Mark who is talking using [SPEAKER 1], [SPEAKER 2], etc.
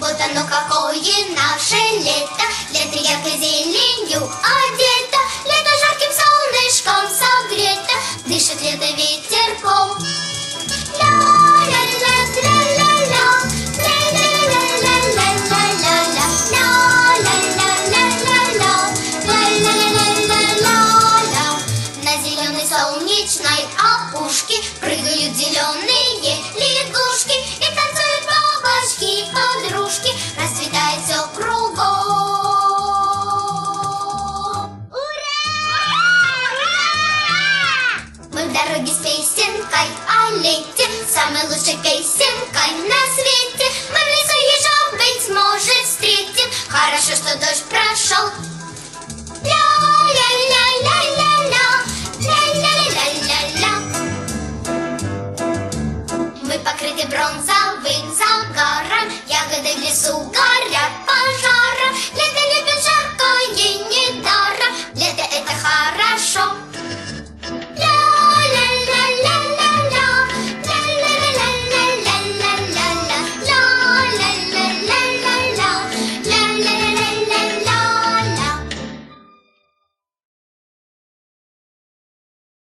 [SPEAKER 1] Вот оно какое наше лето. Лето яркой зеленью одето. Лето жарким солнышком согрето. Дышит лето ветерком. На зеленой солнечной опушке Прыгают зеленые Дороге с песенкой о лете Самой лучшей песенкой на свете Мы в лесу еще быть может встретим Хорошо, что дождь прошел Ля-ля-ля-ля-ля-ля Ля-ля-ля-ля-ля Мы покрыты бронзовым загаром. Ягоды в лесу